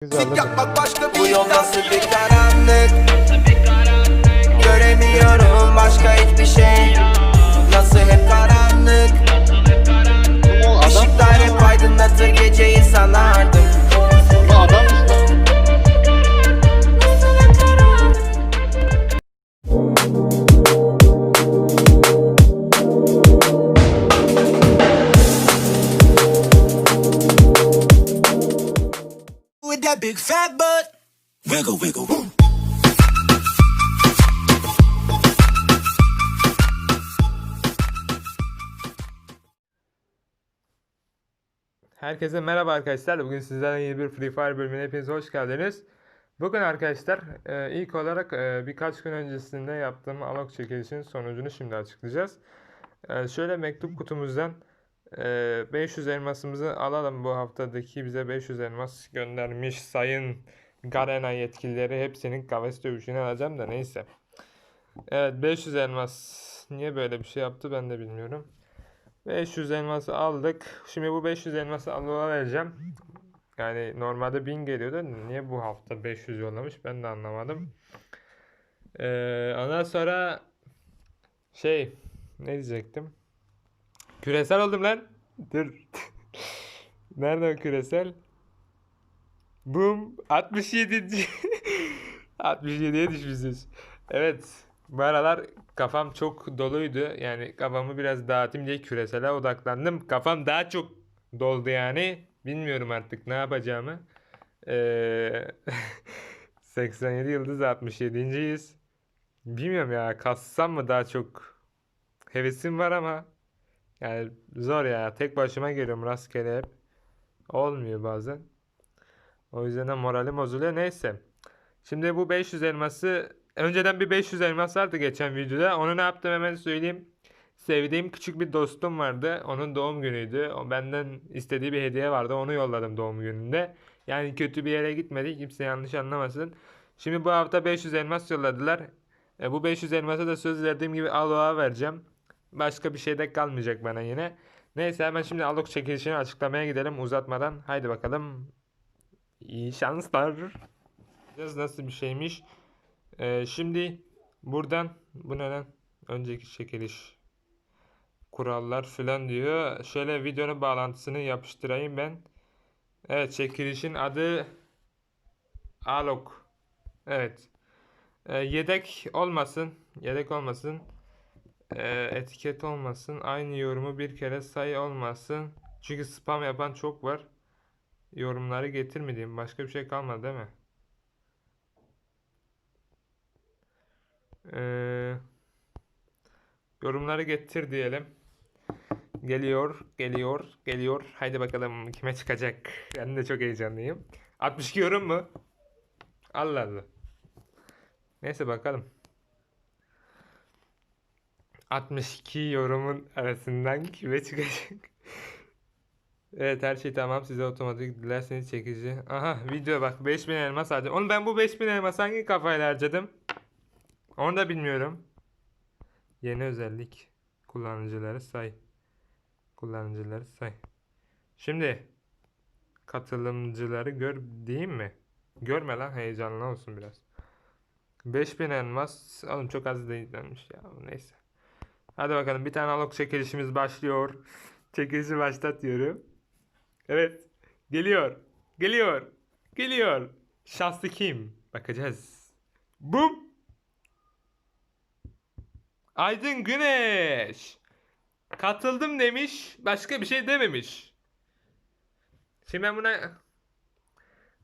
Güzel. Yapmak başka bu yol nasıl bir that butt Wiggle wiggle woo. Herkese merhaba arkadaşlar. Bugün sizlerle yeni bir Free Fire bölümüne hepiniz hoş geldiniz. Bugün arkadaşlar e, ilk olarak e, birkaç gün öncesinde yaptığım alok çekilişinin sonucunu şimdi açıklayacağız. E, şöyle mektup kutumuzdan e, 500 elmasımızı alalım. Bu haftadaki bize 500 elmas göndermiş sayın Garena yetkilileri hepsinin kafes dövüşünü alacağım da neyse. Evet 500 elmas niye böyle bir şey yaptı ben de bilmiyorum. 500 elması aldık. Şimdi bu 500 elması Allah'a vereceğim. Yani normalde 1000 geliyordu. Niye bu hafta 500 yollamış ben de anlamadım. Ee, ondan sonra şey ne diyecektim? Küresel oldum lan. Dur. Nerede o küresel? Boom. 67. 67'ye düşmüşüz. Evet. Bu aralar kafam çok doluydu. Yani kafamı biraz dağıtayım diye küresele odaklandım. Kafam daha çok doldu yani. Bilmiyorum artık ne yapacağımı. Ee, 87 yıldız 67.yiz. Bilmiyorum ya kassam mı daha çok hevesim var ama yani zor ya. Tek başıma geliyorum rastgele hep. Olmuyor bazen. O yüzden de moralim bozuluyor. Neyse. Şimdi bu 500 elması önceden bir 500 elmas vardı geçen videoda. Onu ne yaptım hemen söyleyeyim. Sevdiğim küçük bir dostum vardı. Onun doğum günüydü. O benden istediği bir hediye vardı. Onu yolladım doğum gününde. Yani kötü bir yere gitmedik. Kimse yanlış anlamasın. Şimdi bu hafta 500 elmas yolladılar. E, bu 500 elması da söz verdiğim gibi Aloha vereceğim. Başka bir şey de kalmayacak bana yine. Neyse hemen şimdi Alok çekilişini açıklamaya gidelim uzatmadan. Haydi bakalım. İyi şanslar. Nasıl bir şeymiş. Ee, şimdi buradan bu ne lan? Önceki çekiliş kurallar filan diyor. Şöyle videonun bağlantısını yapıştırayım ben. Evet çekilişin adı Alok. Evet. Ee, yedek olmasın. Yedek olmasın. Ee, etiket olmasın. Aynı yorumu bir kere say olmasın. Çünkü spam yapan çok var. Yorumları getirmediğim başka bir şey kalmadı değil mi? Ee, yorumları getir diyelim. Geliyor, geliyor, geliyor. Haydi bakalım kime çıkacak. Ben de çok heyecanlıyım. 62 yorum mu? Allah Allah. Neyse bakalım. 62 yorumun arasından kime çıkacak? Evet her şey tamam size otomatik dilerseniz çekici. Aha video bak 5000 elmas harcadım. Oğlum ben bu 5000 elmas hangi kafayla harcadım? Onu da bilmiyorum. Yeni özellik. Kullanıcıları say. Kullanıcıları say. Şimdi katılımcıları gör diyeyim mi? Görme lan heyecanlı olsun biraz. 5000 elmas. Oğlum çok az değilmiş ya. Neyse. Hadi bakalım bir tane alok çekilişimiz başlıyor. Çekilişi başlat diyorum. Evet. Geliyor. Geliyor. Geliyor. Şanslı kim? Bakacağız. Bum. Aydın Güneş. Katıldım demiş. Başka bir şey dememiş. Şimdi ben buna...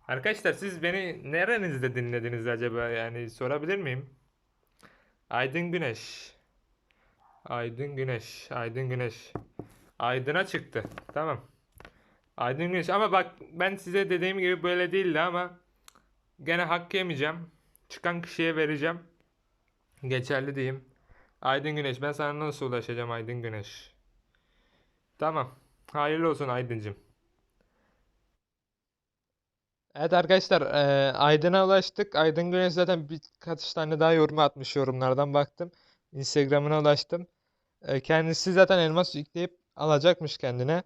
Arkadaşlar siz beni nerenizde dinlediniz acaba? Yani sorabilir miyim? Aydın Güneş. Aydın Güneş. Aydın Güneş. Aydın'a çıktı. Tamam. Aydın Güneş. Ama bak ben size dediğim gibi böyle değildi ama gene hak yemeyeceğim. Çıkan kişiye vereceğim. Geçerli diyeyim. Aydın Güneş. Ben sana nasıl ulaşacağım Aydın Güneş? Tamam. Hayırlı olsun Aydıncım. Evet arkadaşlar eee, Aydın'a ulaştık. Aydın Güneş zaten birkaç tane daha yorum atmış yorumlardan baktım. Instagram'ına ulaştım. Kendisi zaten elmas yükleyip alacakmış kendine.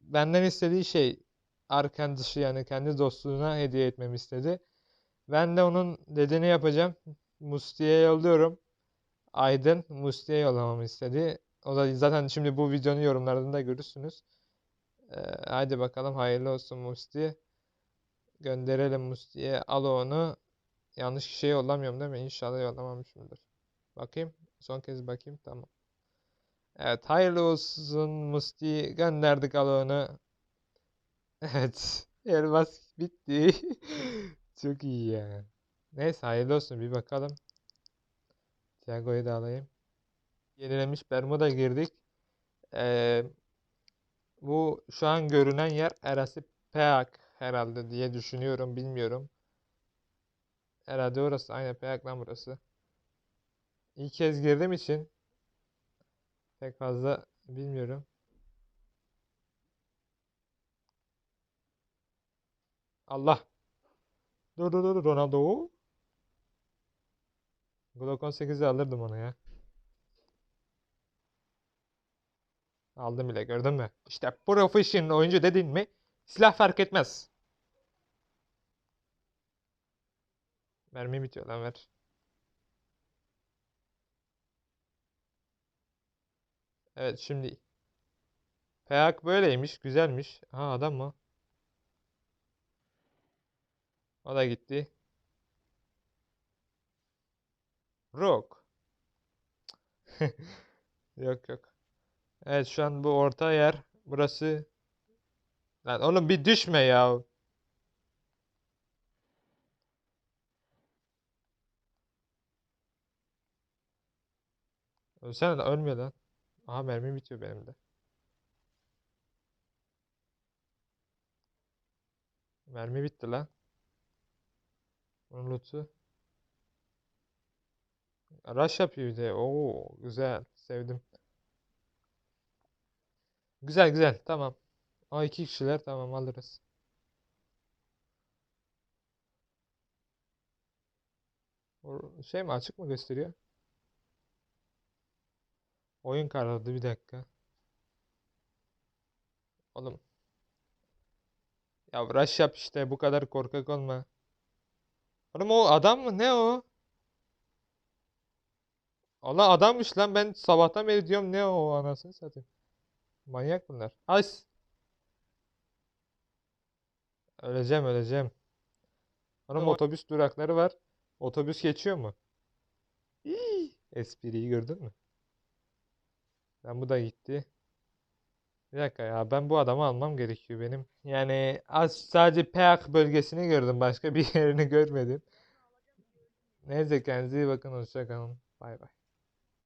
Benden istediği şey arkadaşı yani kendi dostluğuna hediye etmemi istedi. Ben de onun dediğini yapacağım. Musti'ye yolluyorum. Aydın Musti'ye yollamamı istedi. O da zaten şimdi bu videonun yorumlarında görürsünüz. Ee, haydi bakalım hayırlı olsun Musti. Gönderelim Musti'ye. Al onu. Yanlış kişiye yollamıyorum değil mi? İnşallah yollamamışımdır. Bakayım. Son kez bakayım. Tamam. Evet. Hayırlı olsun Musti. Gönderdik al onu. Evet. Elmas bitti. Çok iyi ya. Neyse hayırlı olsun bir bakalım. Thiago'yu da alayım. Yenilemiş Bermuda girdik. Ee, bu şu an görünen yer Erasip Peak herhalde diye düşünüyorum. Bilmiyorum. Herhalde orası. Aynen Peak lan burası. İlk kez girdiğim için pek fazla bilmiyorum. Allah. Dur dur dur Ronaldo. Glock 18'i alırdım onu ya. Aldım bile gördün mü? İşte professional oyuncu dedin mi silah fark etmez. Mermi bitiyor lan ver. Evet şimdi. Peyak böyleymiş güzelmiş. Ha adam mı? O da gitti. Rock. Yok yok. Evet şu an bu orta yer. Burası. Lan oğlum bir düşme ya. Lan ölmüyor lan. Aha mermi bitiyor benim de. Mermi bitti lan. Bunun loot'u. Rush yapıyor bir de. Oo güzel. Sevdim. Güzel güzel. Tamam. O iki kişiler tamam alırız. Şey mi açık mı gösteriyor? Oyun karardı bir dakika. Oğlum. Ya rush yap işte bu kadar korkak olma. Oğlum o adam mı? Ne o? Allah adammış lan ben sabahtan beri diyorum ne o anasını satayım. Manyak bunlar. Ay. Öleceğim öleceğim. Oğlum Tamam. otobüs durakları var. Otobüs geçiyor mu? Hii, espriyi gördün mü? Ben bu da gitti. Bir dakika ya ben bu adamı almam gerekiyor benim. Yani az sadece Peak bölgesini gördüm. Başka bir yerini görmedim. Neyse kendinize iyi bakın. Hoşça kalın. Bay bay.